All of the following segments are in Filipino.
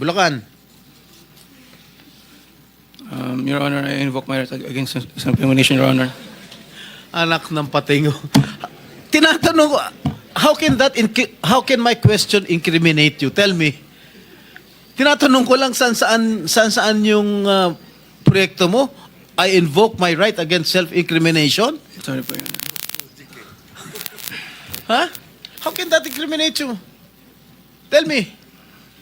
Bulacan. Um, Your Honor, I invoke my right against self-incrimination, Your Honor. Anak ng patingo. Tinatanong ko, how can that, how can my question incriminate you? Tell me. Tinatanong ko lang saan saan, saan, saan yung ah, proyekto mo. I invoke my right against self-incrimination? Sorry po, Your Honor. Ha? How can that incriminate you? Tell me.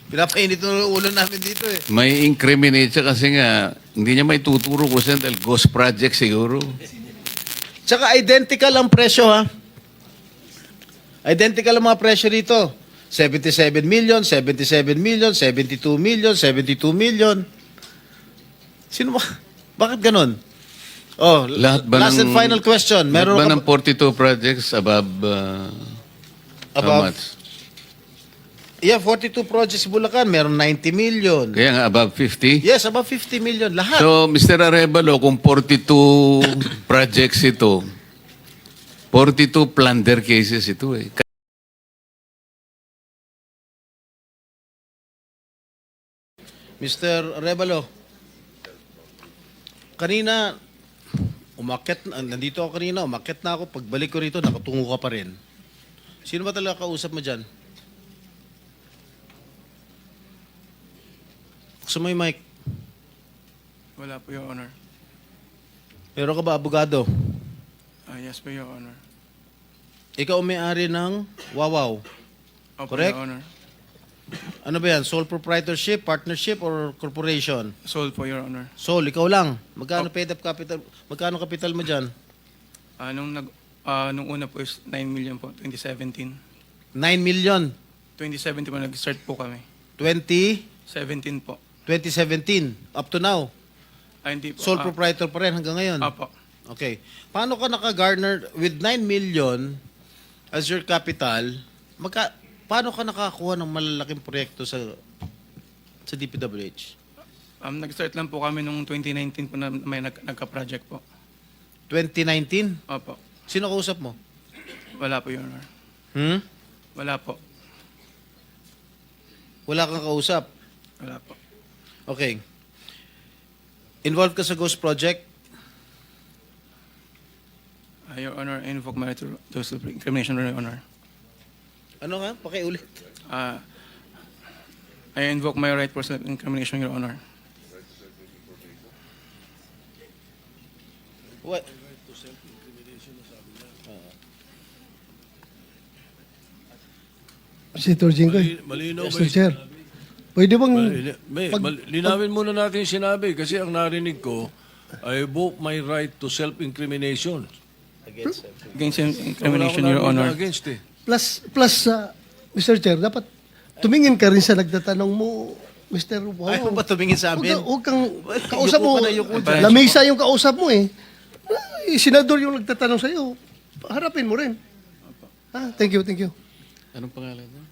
Pinapainit ng ulo namin dito eh. May incriminate siya kasi nga, hindi niya may tuturo ko siya dahil ghost project siguro. Tsaka identical ang presyo ha. Identical ang mga presyo rito. 77 million, 77 million, 72 million, 72 million. Sino ba? Bakit ganun? Oh, Lahat ba last ng, and final question. Meron Meron ba ng 42 projects above, uh, how Above? much? Yeah, 42 projects sa Bulacan. Meron 90 million. Kaya nga above 50? Yes, above 50 million. Lahat. So, Mr. Arevalo, kung 42 projects ito, 42 plunder cases ito eh. Mr. Rebalo, kanina, umakit, na- nandito ako kanina, umakit na ako. Pagbalik ko rito, nakatungo ka pa rin. Sino ba talaga kausap mo dyan? Gusto mo yung mic? Wala po, Your Honor. Meron ka ba abogado? Ah, yes po, Your Honor. Ikaw may-ari ng Wawaw. Opo, Correct. Your Honor. Ano ba yan? Sole proprietorship, partnership, or corporation? Sold po, Your Honor. Sole, ikaw lang. Magkano paid up capital? Magkano capital mo dyan? Ah, nung, nag, ah, nung una po is 9 million po, 2017. 9 million. 2017 po, nag-start po kami. 20, 17 po. 2017. Up to now. Ah, hindi po. Sole ah, proprietor pa rin hanggang ngayon. Apo. Okay. Paano ka naka-garner with 9 million as your capital? Magka, paano ka nakakuha ng malalaking proyekto sa sa DPWH? Um, nag-start lang po kami nung 2019 po na may nag, nagka-project po. 2019? Opo. Sino kausap mo? Wala po, Your Honor. Hmm? Wala po. Wala kang kausap. Wala po. Okay. Involved ka sa Ghost Project? Ah, Your Honor, I invoke my right to, to self-incrimination, Your Honor. Ano nga? Pakiulit. Ah, I invoke my right for self-incrimination, Your Honor. What? Senator Jinggoy. Mali- malinaw Mr. Chair. Pwede bang... May- pag- mal- linawin muna natin yung sinabi kasi ang narinig ko, I invoke my right to self-incrimination. Against Wala akong Your narinig na Honor. Against eh. plus, plus, uh, Mr. Chair, dapat tumingin ka rin sa nagtatanong mo, Mr. Wow. Ayaw ba tumingin sa amin? Huwag kang, kausap mo, na, yuko dyan. lamesa yung kausap mo eh. Ay, senador yung nagtatanong sa'yo. Harapin mo rin. Ah, thank you, thank you. Anong pangalan niya?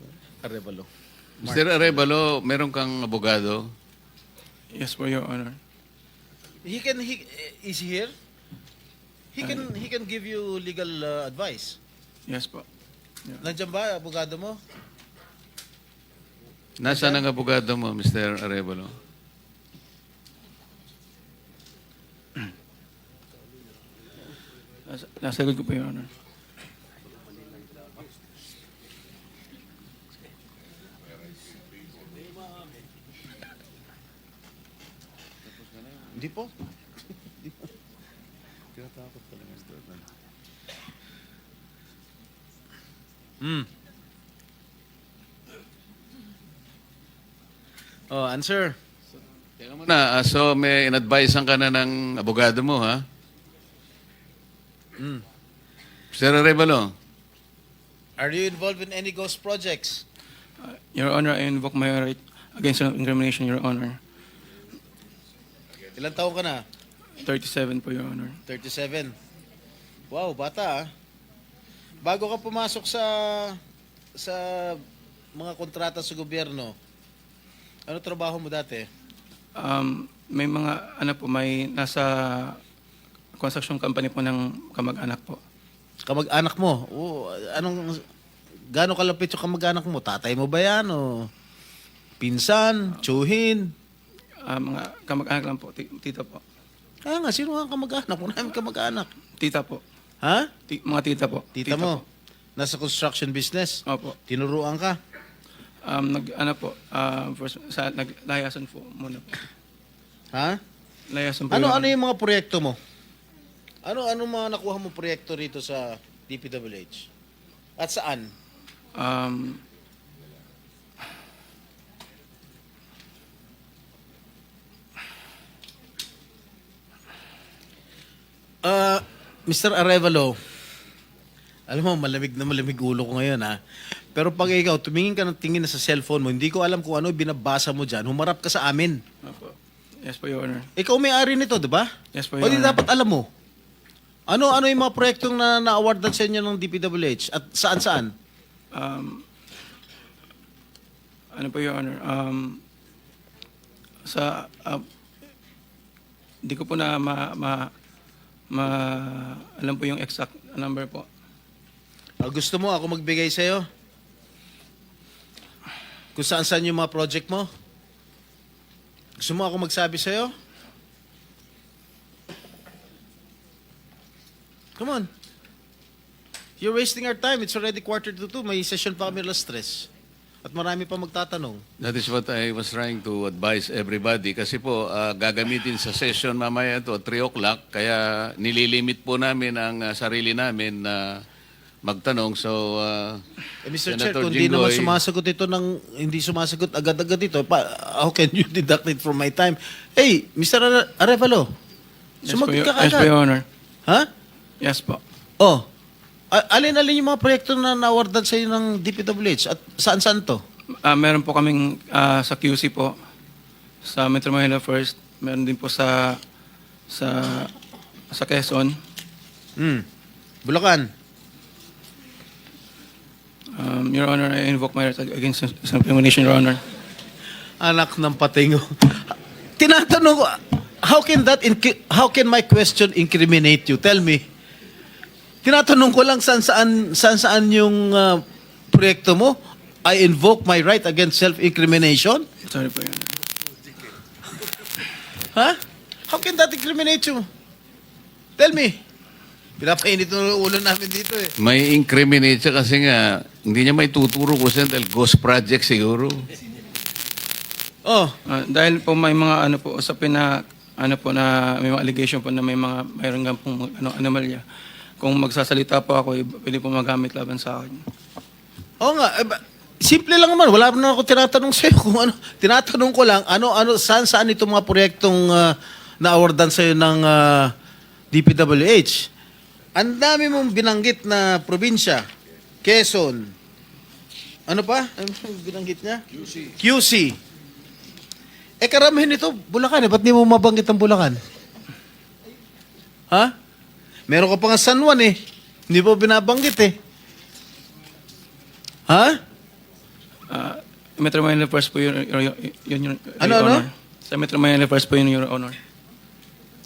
Arevalo. Mr. Arevalo, meron kang abogado? Yes po, Your Honor. He can he is he here? He can he can give you legal uh, advice. Yes po. Nandiyan ba abogado mo? Nasaan ang abogado mo, Mr. Arevalo? Nasa, nasagot ko po, Your Honor. Hindi po. Hmm. Oh, answer. Teka muna, ah, so may in-advisean ka na ng abogado mo, ha? Hmm. Mr. Arevalo, Are you involved in any ghost projects? Uh, Your Honor, I invoke my right against self-incrimination, Your Honor. Ilan taon ka na? 37 po, Your Honor. 37. Wow, bata ah. Bago ka pumasok sa sa mga kontrata sa gobyerno, ano trabaho mo dati? Um, may mga, ano po, may nasa construction company po ng kamag-anak po. Kamag-anak mo? Oo, anong, gaano kalapit yung kamag-anak mo? Tatay mo ba yan o Pinsan, tsuhin. Ah, mga kamag-anak lang po, ti- tita po. Kaya nga, sino nga kamag-anak? Wala namin kamag-anak. Tita po. Ha? Ti- mga tita po. Tita, mo, po. nasa construction business. Opo. Tinuruan ka. Um, nag, ano po, ah, first, sa, naglayasan po muna po. Ha? Layasan po Ano ano yung mga proyekto mo? Ano ano mga nakuha mo proyekto rito sa DPWH? At saan? Um, Uh, Mr. Arevalo, alam mo, malamig na malamig ulo ko ngayon ha. Pero pag ikaw, tumingin ka ng tingin na sa cellphone mo, hindi ko alam kung ano binabasa mo dyan, humarap ka sa amin. opo. Yes po, Your Honor. Ikaw may-ari nito, di ba? Yes po, O Your di Honor. dapat alam mo. Ano ano yung mga proyektong na na-awardan sa inyo ng DPWH at saan-saan? Um, ano po, Your Honor? Um, sa, uh, di ko po na ma, ma, ma, alam po yung exact number po. Ah, gusto mo ako magbigay sa'yo? Kung saan-saan yung mga project mo? Gusto mo ako magsabi sa'yo? Come on. You're wasting our time. It's already quarter to two. May session pa kami alas stress. At marami pa magtatanong. That is what I was trying to advise everybody. Kasi po, ah, gagamitin sa session mamaya to 3 o'clock. Kaya nililimit po namin ang ah, sarili namin na magtanong. So, ah, Eh, Mr. Chair, Senator kung di naman sumasagot ito ng, hindi sumasagot agad-agad ito, pa, how can you deduct it from my time? Hey, Mr. Are- Arevalo, Yes sumagot po, ka Yes po, agad. Your Honor. Ha? Yes po. Oh, alin-alin yung mga proyekto na nawardan sa iyo ng DPWH at saan-saan to? Ah, meron po kaming ah, sa QC po, sa Metro Manila First. Meron din po sa sa sa Quezon. Hmm. Bulacan. Um, Your Honor, I invoke my right against self-incrimination, Your Honor. Anak ng patingo. Tinatanong ko, how can that, inc- how can my question incriminate you? Tell me. Tinatanong ko lang saan saan, saan, saan yung ah, proyekto mo? I invoke my right against self-incrimination? Sorry po, Honor. Ha? How can that incriminate you? Tell me. Pinapainit ng ulo namin dito eh. may incriminate siya kasi nga, hindi niya may tuturo ko siya dahil ghost project siguro. Oh, Ah, dahil po may mga ano po usapin na ano po na may mga allegation po na may mga mayroon nga pong ano anomalya. Kung magsasalita po ako, eh, pwede po magamit laban sa akin. Oo nga, eh, ba- simple lang naman. Wala na ako tinatanong sa'yo kung ano. Tinatanong ko lang, ano, ano, saan, saan itong mga proyektong uh, na-awardan sa'yo ng ah, DPWH. Ang dami mong binanggit na probinsya. Quezon. Ano pa? Ano yung binanggit niya? QC. QC. Eh, karamihan ito, Bulacan eh. Ba't di mo mabanggit ang Bulacan? Ha? Meron ka pa nga San Juan eh. Hindi mo binabanggit eh. Ha? Ah, Metro Manila First po yun, yun, yun, Ano, ano? Honor. Sa Metro Manila First po yun, Your Honor.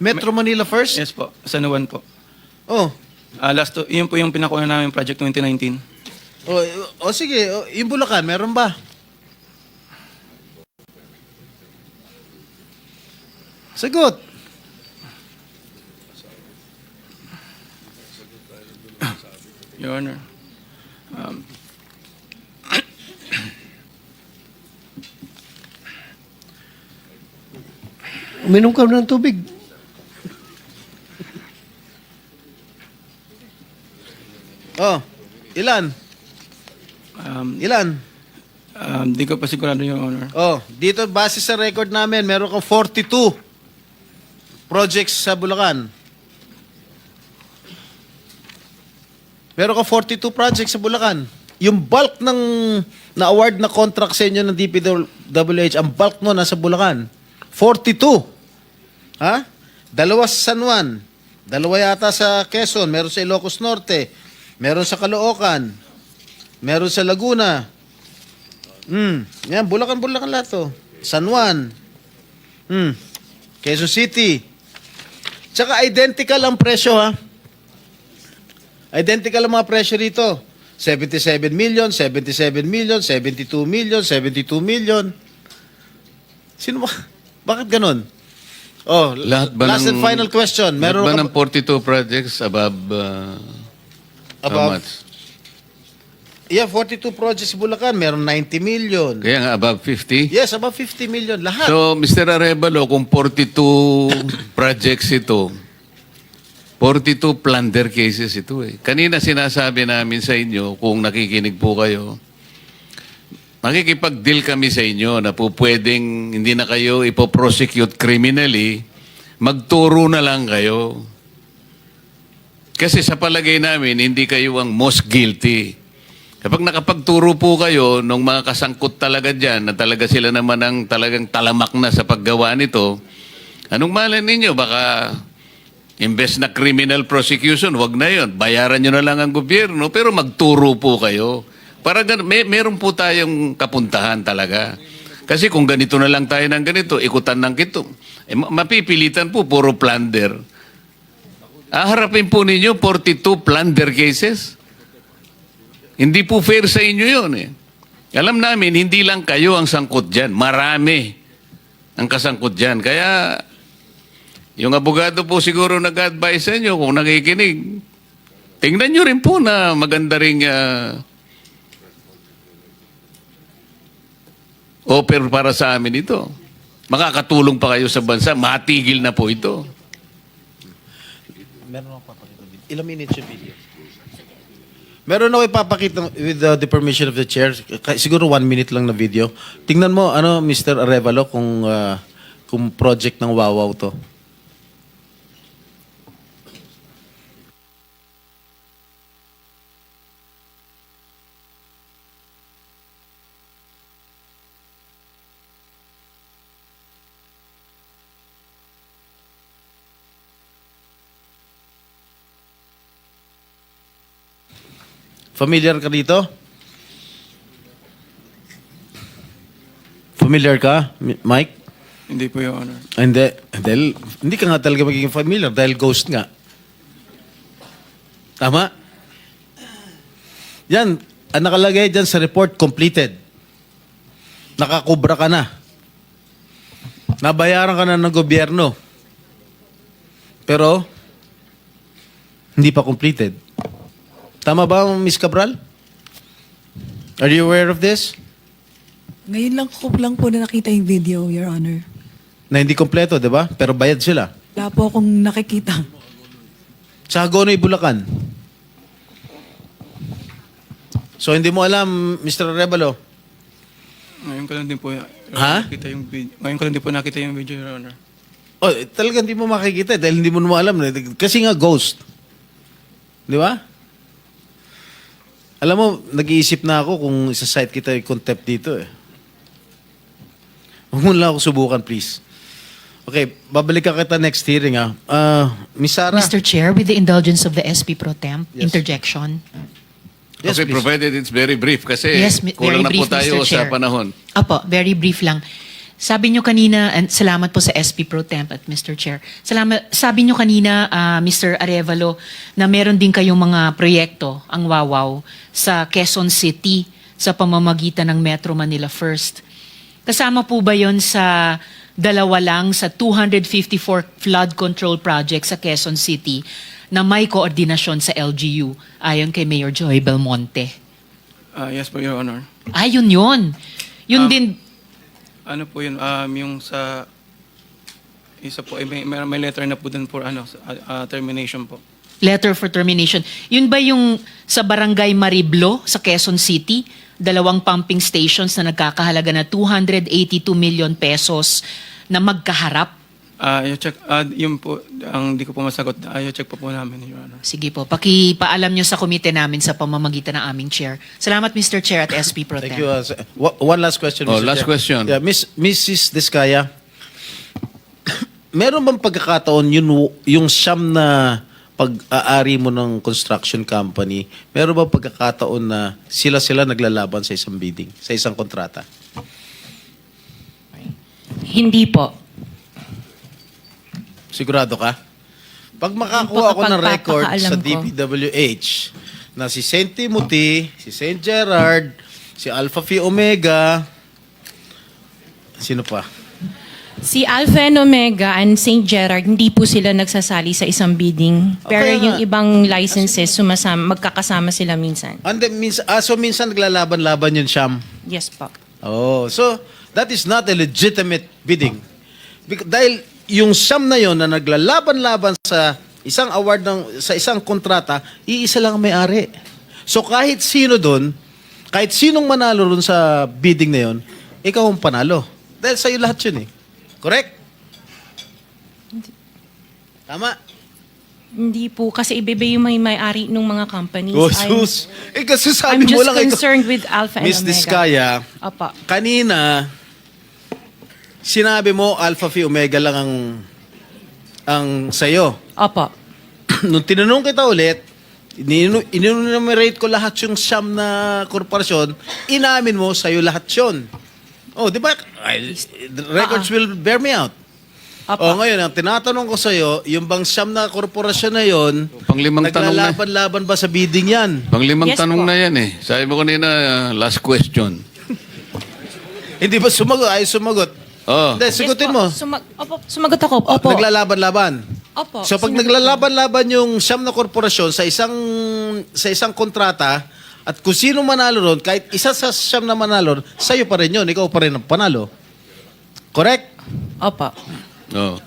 Metro Manila first? Yes po, sa Nuwan po. Oh. Ah, last to, yun po yung pinakuha namin project 2019. O, o sige, o, yung Bulacan, meron ba? Sagot. Your Honor. Um, Uminom ka ng tubig. Oh, ilan? um, Ilan? um, di ko pa sigurado, Your Honor. Oh, dito base sa record namin, meron kang 42 projects sa Bulacan. Meron kang 42 projects sa Bulacan. Yung bulk ng na-award na contract sa inyo ng DPWH, ang bulk no nasa Bulacan. 42. Ha? Dalawa sa San Juan. Dalawa yata sa Quezon. Meron sa Ilocos Norte. Meron sa Caloocan. Meron sa Laguna. Hmm. Yan, Bulacan, Bulacan lahat to. San Juan. Hmm. Quezon City. Tsaka identical ang presyo ha. Identical ang mga presyo rito. 77 million, 77 million, 72 million, 72 million. Sino ba? Bakit ganun? Oh, Lahat ba last ng, and final question. Meron ba ng 42 projects above, uh, how Above? much? Yeah, 42 projects sa Bulacan. Meron 90 million. Kaya nga, above 50? Yes, above 50 million. Lahat. So, Mr. Arevalo, kung 42 projects ito, 42 plunder cases ito eh. Kanina sinasabi namin sa inyo, kung nakikinig po kayo, makikipag-deal kami sa inyo na po pwedeng hindi na kayo ipoprosecute criminally, magturo na lang kayo. Kasi sa palagay namin, hindi kayo ang most guilty. Kapag nakapagturo po kayo nung mga kasangkot talaga dyan, na talaga sila naman ang talagang talamak na sa paggawa nito, anong malay ninyo? Baka imbes na criminal prosecution, wag na yon. Bayaran nyo na lang ang gobyerno, pero magturo po kayo. Para may, meron po tayong kapuntahan talaga. Kasi kung ganito na lang tayo ng ganito, ikutan ng kito, eh, ma- mapipilitan po, puro plunder. Aharapin po ninyo 42 plunder cases. Hindi po fair sa inyo yun eh. Alam namin, hindi lang kayo ang sangkot dyan. Marami ang kasangkot dyan. Kaya, yung abogado po siguro nag-advise sa inyo kung nakikinig. Tingnan nyo rin po na maganda rin offer para sa amin ito. Makakatulong pa kayo sa bansa. Matigil na po ito. Meron ako papakita. Ilang minutes yung video? Meron ako ipapakita with uh, the permission of the chair. Siguro one minute lang na video. Tingnan mo, ano, Mr. Arevalo, kung, uh, kung project ng Wawaw to. Familiar ka dito? Familiar ka, Mi- Mike? Hindi po, Your Honor. Hindi. Dahil, hindi ka nga talaga magiging familiar dahil ghost nga. Tama? Yan. Ang nakalagay dyan sa report, completed. Nakakubra ka na. Nabayaran ka na ng gobyerno. Pero, hindi pa completed. Tama ba, Miss Cabral? Are you aware of this? Ngayon lang ko lang po na nakita yung video, Your Honor. Na hindi kompleto, di ba? Pero bayad sila. Wala po akong nakikita. Sa Hagonoy, Bulacan. So, hindi mo alam, Mr. Rebalo. Ngayon ko lang din po, Ha? Nakita yung video. Ngayon ko lang din po nakita yung video, Your Honor. Oh, talagang hindi mo makikita eh, dahil hindi mo naman alam. Kasi nga ghost. Di ba? Alam mo, nag-iisip na ako kung isa-site kita yung contempt dito eh. Huwag mo lang ako subukan, please. Okay, babalik ka kita next hearing ah. Ah, Miss Sarah. Mr. Chair, with the indulgence of the SP Pro Temp, Yes. interjection. Yes, okay, please. provided it's very brief kasi Yes, mi- kulang very na po brief, tayo Mr. sa Chair. panahon. Apo, very brief lang. Sabi nyo kanina, and salamat po sa SP Pro Temp at Mr. Chair. Salamat, sabi nyo kanina, ah, Mr. Arevalo, na meron din kayong mga proyekto, ang Wawaw, sa Quezon City sa pamamagitan ng Metro Manila First. Kasama po ba yon sa dalawa lang sa 254 flood control projects sa Quezon City na may koordinasyon sa LGU ayon kay Mayor Joy Belmonte? Ah, yes po, Your Honor. Ah, yun yun. Yun Um, din, Ano po yun, um, yung sa... Isa po, eh, may, may, letter na po dun for ano, sa- ah, ah, termination po. letter for termination. Yun ba yung sa Barangay Mariblo sa Quezon City? Dalawang pumping stations na nagkakahalaga na 282 million pesos na magkaharap? Ah, yung check, ah, yun po, ang di ko po masagot. Ah, yung check po po namin, Your Honor. Sige po, pakipaalam nyo sa komite namin sa pamamagitan ng aming chair. Salamat Mr. Chair at SP Pro Thank you. uh, sir. Wa- one last question, Oh, Mr. last Chair. question. Yeah, Miss, Mrs. Diskaya, meron bang pagkakataon yun, yung siyam na pag-aari mo ng construction company, meron bang pagkakataon na sila-sila naglalaban sa isang bidding, sa isang kontrata? Hindi po. Sigurado ka? Pag makakuha ako ng record sa ko. DPWH na si St. Timothy, si St. Gerard, si Alpha Phi Omega, sino pa? Si Alpha and Omega and St. Gerard, hindi po sila nagsasali sa isang bidding. Pero Okay yung nga. ibang licenses, sumasama, magkakasama sila minsan. And then, minsan, ah, so minsan naglalaban-laban yun, Sham. Yes po. Oh, so that is not a legitimate bidding. Bec- dahil yung Sham na yon na naglalaban-laban sa isang award ng sa isang kontrata, iisa lang ang may-ari. So kahit sino doon, kahit sinong manalo doon sa bidding na yon, ikaw ang panalo. Dahil sa'yo lahat yun eh. Correct? Tama? Hindi po, kasi ibe yung may may-ari ng mga companies. Oh, I'm- sus. Eh, kasi sabi I'm mo just lang, concerned with Alpha and Miss Omega. Diskaya, Opo. kanina, sinabi mo Alpha Phi Omega lang ang ang sa'yo. Opo. Nung tinanong kita ulit, inunumerate ko lahat yung siyam na korporasyon, inamin mo sa'yo lahat yun. Oh, di ba? The records will bear me out. Oh, Opo. ngayon, ang tinatanong ko sa'yo, yung bang siyam na korporasyon na yon, Panglimang tanong na. naglalaban-laban ba sa bidding yan? Panglimang Yes tanong po. na yan eh. Sabi mo kanina, uh, last question. Hindi ba sumagot? Ay, sumagot. Oh. Hindi, po. mo. Sumag- Opo, sumagot ako. Opo. Naglalaban-laban. Opo. So pag naglalaban-laban yung siyam na korporasyon sa isang sa isang kontrata at kung sino manalo ron, kahit isa sa siyam na manalo, sa'yo pa rin yun. Ikaw pa rin ang panalo. Correct? Opo. Oh.